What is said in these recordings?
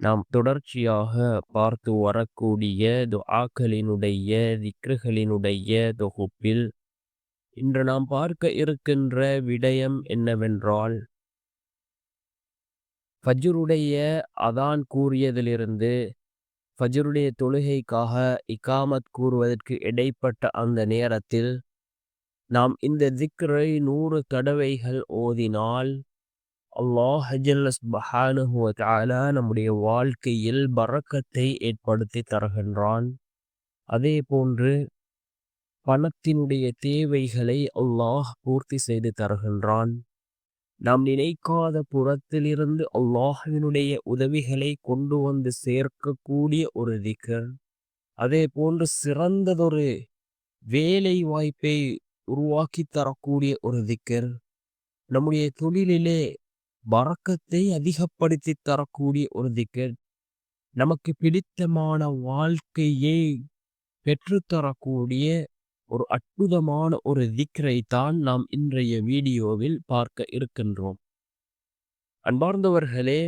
நாம் தொடர்ச்சியாக பார்த்து வரக்கூடிய துஆக்களினுடைய திக்ருகளினுடைய தொகுப்பில் இன்று நாம் பார்க்க இருக்கின்ற விடயம் என்னவென்றால் ஃபஜ்ருடைய அதான் கூறியதிலிருந்து ஃபஜ்ருடைய தொழுகைக்காக இகாமத் கூறுவதற்கு இடைப்பட்ட அந்த நேரத்தில் நாம் இந்த திக்ரை நூறு தடவைகள் ஓதினால் அல்லாஹ் நம்முடைய வாழ்க்கையில் பறக்கத்தை ஏற்படுத்தி தருகின்றான். அதே போன்று பணத்தினுடைய தேவைகளை அல்லாஹ் பூர்த்தி செய்து தருகின்றான். நாம் நினைக்காத புறத்திலிருந்து அல்லாஹுவினுடைய உதவிகளை கொண்டு வந்து சேர்க்கக்கூடிய ஒரு திக்கர் அதே போன்று சிறந்ததொரு வேலை வாய்ப்பை உருவாக்கி தரக்கூடிய ஒரு திக்கர் நம்முடைய தொழிலிலே வரக்கத்தை அதிகப்படுத்தி தரக்கூடிய ஒரு திக்கர் நமக்கு பிடித்தமான வாழ்க்கையை பெற்றுத்தரக்கூடிய ஒரு அற்புதமான ஒரு திக்ரை தான் நாம் இன்றைய வீடியோவில் பார்க்க இருக்கின்றோம். அன்பார்ந்தவர்களே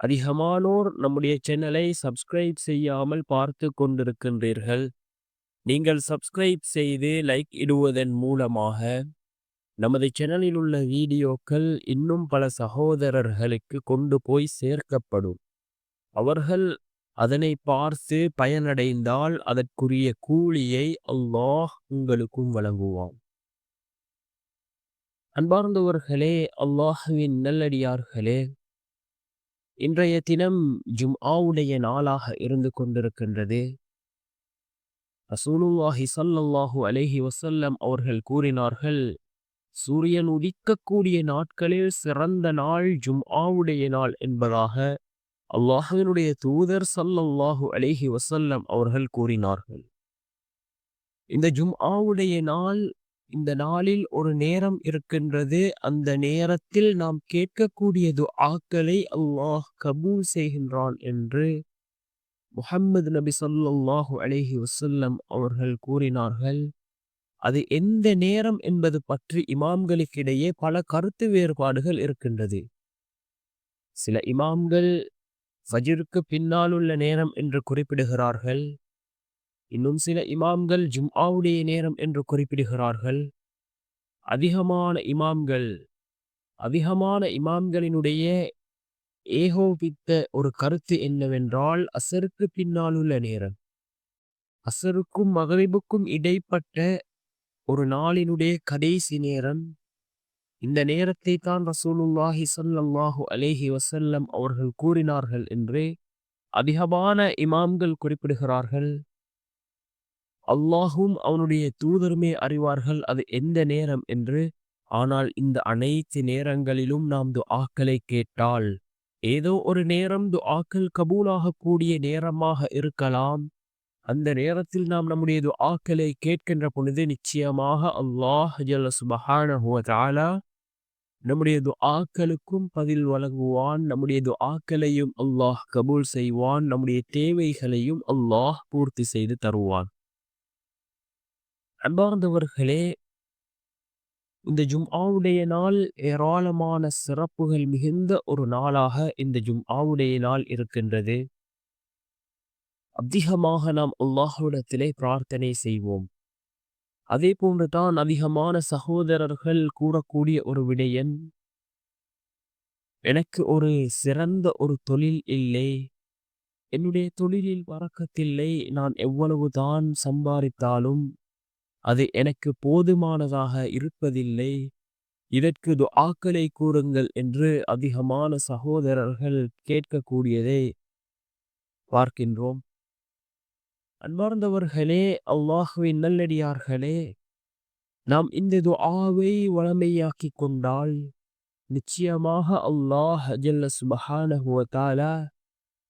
அதிகமானோர் நம்முடைய சேனலை சப்ஸ்கிரைப் செய்யாமல் பார்த்து கொண்டிருக்கின்றீர்கள். நீங்கள் சப்ஸ்கிரைப் செய்து லைக் இடுவதன் மூலமாக நமது சேனலில் உள்ள வீடியோக்கள் இன்னும் பல சகோதரர்களுக்கு கொண்டு போய் சேர்க்கப்படும். அவர்கள் அதனை பார்த்து பயனடைந்தால் அதற்குரிய கூலியை அல்லாஹ் உங்களுக்கும் வழங்குவான். அன்பார்ந்தவர்களே அல்லாஹுவின் நல்லடியார்களே இன்றைய தினம் ஜும் ஆவுடைய நாளாக இருந்து கொண்டிருக்கின்றது. ரசூலுல்லாஹி சல்லல்லாஹு அலேஹி வசல்லம் அவர்கள் கூறினார்கள் சூரியன் உதிக்கக்கூடிய நாட்களில் சிறந்த நாள் ஜும் ஆவுடைய நாள் என்பதாக அல்லாஹுவினுடைய தூதர் சல்லல்லாஹு அலேஹி வசல்லம் அவர்கள் கூறினார்கள். இந்த ஜும் ஆவுடைய நாள் இந்த நாளில் ஒரு நேரம் இருக்கின்றது. அந்த நேரத்தில் நாம் கேட்கக்கூடிய துஆக்களை அல்லாஹ் கபூல் செய்கின்றான் என்று முஹம்மது நபி சொல்லாஹு அலேஹி வசல்லம் அவர்கள் கூறினார்கள். அது எந்த நேரம் என்பது பற்றி இமாம்களுக்கிடையே பல கருத்து வேறுபாடுகள் இருக்கின்றது. சில இமாம்கள் ஃபஜிருக்கு பின்னால் உள்ள நேரம் என்று குறிப்பிடுகிறார்கள். இன்னும் சில இமாம்கள் ஜும்ஆவுடைய நேரம் என்று குறிப்பிடுகிறார்கள். அதிகமான இமாம்கள் அதிகமான இமாம்களினுடைய ஏகோபித்த ஒரு கருத்து என்னவென்றால் அசருக்கு பின்னால் உள்ள நேரம். அசருக்கும் மகரிபுக்கும் இடைப்பட்ட ஒரு நாளினுடைய கடைசி நேரம். இந்த நேரத்தை தான் ரசூலுல்லாஹி சல்லாஹு அலேஹி வசல்லம் அவர்கள் கூறினார்கள் என்று அதிகமான இமாம்கள் குறிப்பிடுகிறார்கள். அல்லாஹும் அவனுடைய தூதருமே அறிவார்கள் அது எந்த நேரம் என்று. ஆனால் இந்த அனைத்து நேரங்களிலும் நாம் துஆக்களை கேட்டால் ஏதோ ஒரு நேரம் ஆக்கள் கபூலாகக்கூடிய நேரமாக இருக்கலாம். அந்த நேரத்தில் நாம் நம்முடைய துஆக்களை கேட்கின்ற பொழுது நிச்சயமாக அல்லாஹ் ஜல்ல சுபஹானஹுவ நம்முடையது நம்முடைய துஆக்களுக்கும் பதில் வழங்குவான். நம்முடைய துஆக்களையும் அல்லாஹ் கபூல் செய்வான். நம்முடைய தேவைகளையும் அல்லாஹ் பூர்த்தி செய்து தருவான். அன்பார்ந்தவர்களே இந்த ஜும்ஆவுடைய நாள் ஏராளமான சிறப்புகள் மிகுந்த ஒரு நாளாக இந்த ஜும்ஆவுடைய நாள் இருக்கின்றது. அதிகமாக நாம் அல்லாஹுடத்திலே பிரார்த்தனை செய்வோம். அதே போன்று தான் அதிகமான சகோதரர்கள் கூறக்கூடிய ஒரு விடயன் எனக்கு ஒரு சிறந்த ஒரு தொழில் இல்லை என்னுடைய தொழிலில் வரக்கத்தில்லை நான் எவ்வளவுதான் சம்பாதித்தாலும் அது எனக்கு போதுமானதாக இருப்பதில்லை இதற்கு துஆக்களை கூறுங்கள் என்று அதிகமான சகோதரர்கள் கேட்கக்கூடியதை பார்க்கின்றோம். அன்பார்ந்தவர்களே அல்லாஹுவின் நல்லடியார்களே நாம் இந்த துஆவை வளமையாக்கி கொண்டால் நிச்சயமாக அல்லாஹ் ஜல்ல சுபஹானஹுவ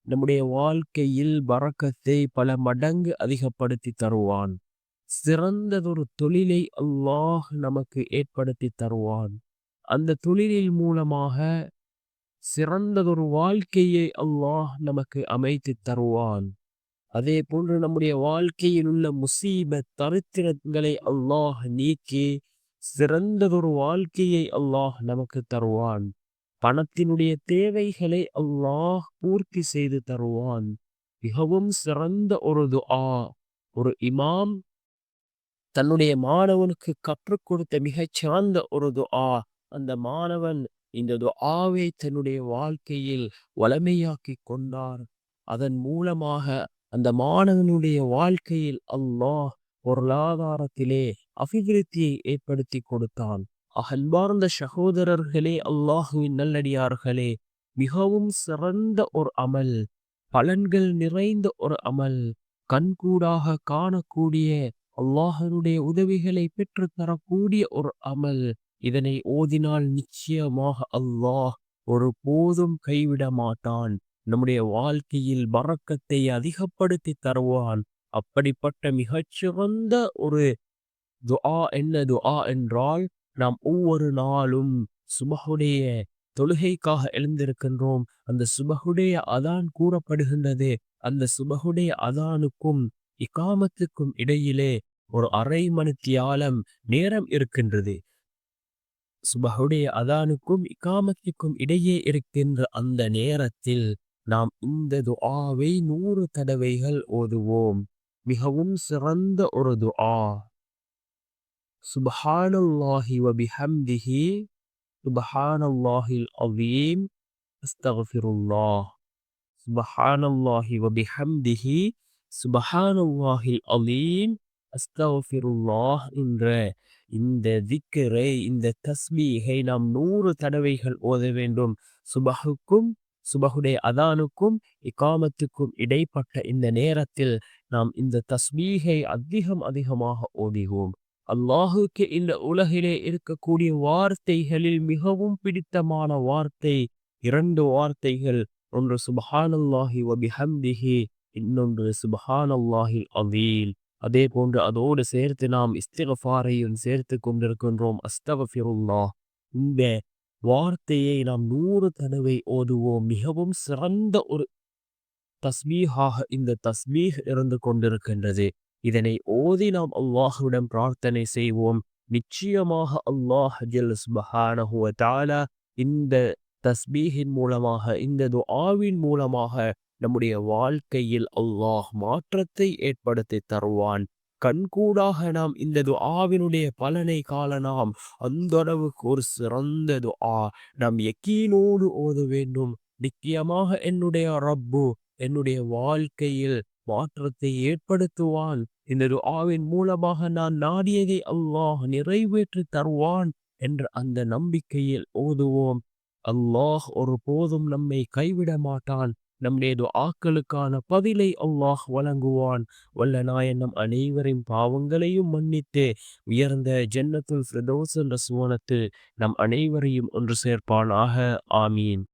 நம்முடைய வாழ்க்கையில் பறக்கத்தை பல மடங்கு அதிகப்படுத்தி தருவான். சிறந்ததொரு தொழிலை அல்லாஹ் நமக்கு ஏற்படுத்தி தருவான். அந்த தொழிலில் மூலமாக சிறந்ததொரு வாழ்க்கையை அல்லாஹ் நமக்கு அமைத்து தருவான். அதே போன்று நம்முடைய வாழ்க்கையில் உள்ள முசீப தரித்திரங்களை அல்லாஹ் நீக்கி சிறந்ததொரு வாழ்க்கையை அல்லாஹ் நமக்கு தருவான். பணத்தினுடைய தேவைகளை அல்லாஹ் பூர்த்தி செய்து தருவான். மிகவும் சிறந்த ஒரு துஆ ஒரு இமாம் தன்னுடைய மாணவனுக்கு கற்றுக் கொடுத்த மிகச்சிறந்த ஒரு துஆ. அந்த மாணவன் இந்த துஆவை தன்னுடைய வாழ்க்கையில் வளமையாக்கி கொண்டார். அதன் மூலமாக அந்த மாணவனுடைய வாழ்க்கையில் அல்லாஹ் பொருளாதாரத்திலே அபிவிருத்தியை ஏற்படுத்தி கொடுத்தான். அன்பார்ந்த சகோதரர்களே அல்லாஹுவின் நல்லடியார்களே மிகவும் சிறந்த ஒரு அமல் பலன்கள் நிறைந்த ஒரு அமல் கண்கூடாக காணக்கூடிய அல்லாஹனுடைய உதவிகளை பெற்று தரக்கூடிய ஒரு அமல். இதனை ஓதினால் நிச்சயமாக அல்லாஹ் ஒரு போதும் கைவிட மாட்டான் நம்முடைய வாழ்க்கையில் பறக்கத்தை அதிகப்படுத்தி தருவான். அப்படிப்பட்ட மிகச்சிறந்த ஒரு துஆ என்ன துஆ என்றால் நாம் ஒவ்வொரு நாளும் சுபகுடைய தொழுகைக்காக எழுந்திருக்கின்றோம். அந்த சுபகுடைய அதான் கூறப்படுகின்றது. அந்த சுபகுடைய அதானுக்கும் இக்காமத்துக்கும் இடையிலே ஒரு அரை மணித்தியாலம் நேரம் இருக்கின்றது. சுபகுடைய அதானுக்கும் இக்காமத்துக்கும் இடையே இருக்கின்ற அந்த நேரத்தில் நாம் இந்த துஆவை நூறு தடவைகள் ஓதுவோம். மிகவும் சிறந்த ஒரு துஆ. சுபஹானல்லாஹி வபிஹம்திஹி. சுபஹானல்லாஹில் அவீம் அஸ்தகஃபிருல்லாஹ் சுபஹானல்லாஹி வபிஹம்திஹி. சுபஹானல்லாஹில் அலீம் அஸ்தகஃபிருல்லாஹ் என்ற இந்த திக்கரை இந்த தஸ்மீகை நாம் நூறு தடவைகள் ஓத வேண்டும். சுபஹுக்கும் சுபஹுடைய அதானுக்கும் இக்காமத்துக்கும் இடைப்பட்ட இந்த நேரத்தில் நாம் இந்த தஸ்மீகை அதிகம் அதிகமாக ஓதுவோம். அல்லாஹுக்கு இந்த உலகிலே இருக்கக்கூடிய வார்த்தைகளில் மிகவும் பிடித்தமான வார்த்தை இரண்டு வார்த்தைகள். ஒன்று சுபஹானல்லாஹி வபிஹம்திஹி இன்னொன்று சுபஹானல்லாஹி அதீல் அதே போன்று அதோடு சேர்த்து நாம் இஸ்திகஃபாரையும் சேர்த்து கொண்டிருக்கின்றோம். அஸ்தகஃபிருல்லாஹ். இந்த வார்த்தையை நாம் நூறு தடவை ஓதுவோம். மிகவும் சிறந்த ஒரு தஸ்மீகாக இந்த தஸ்மீக் இருந்து கொண்டிருக்கின்றது. இதனை ஓதி நாம் அல்லாஹுடன் பிரார்த்தனை செய்வோம். நிச்சயமாக அல்லாஹ் ஜல் இந்த தஸ்பீஹின் மூலமாக இந்த துஆவின் மூலமாக நம்முடைய வாழ்க்கையில் அல்லாஹ் மாற்றத்தை ஏற்படுத்தி தருவான். கண்கூடாக நாம் இந்த துஆவினுடைய பலனை காணலாம் அந்த அளவுக்கு ஒரு சிறந்த துஆ நாம் எக்கீனோடு ஓத வேண்டும். நிச்சயமாக என்னுடைய ரப்பு என்னுடைய வாழ்க்கையில் மாற்றத்தை ஏற்படுத்துவான். இந்த துஆவின் மூலமாக நான் நாடியதை அல்லாஹ் நிறைவேற்றி தருவான் என்ற அந்த நம்பிக்கையில் ஓதுவோம். அல்லாஹ் ஒரு போதும் நம்மை கைவிட மாட்டான். நம்முடைய துஆக்களுக்கான பதிலை அல்லாஹ் வழங்குவான். வல்ல நாயன் நம் அனைவரின் பாவங்களையும் மன்னித்து உயர்ந்த ஜன்னத்துல் ஃபிர்தௌஸ் என்ற நம் அனைவரையும் ஒன்று சேர்ப்பானாக. ஆமீன்.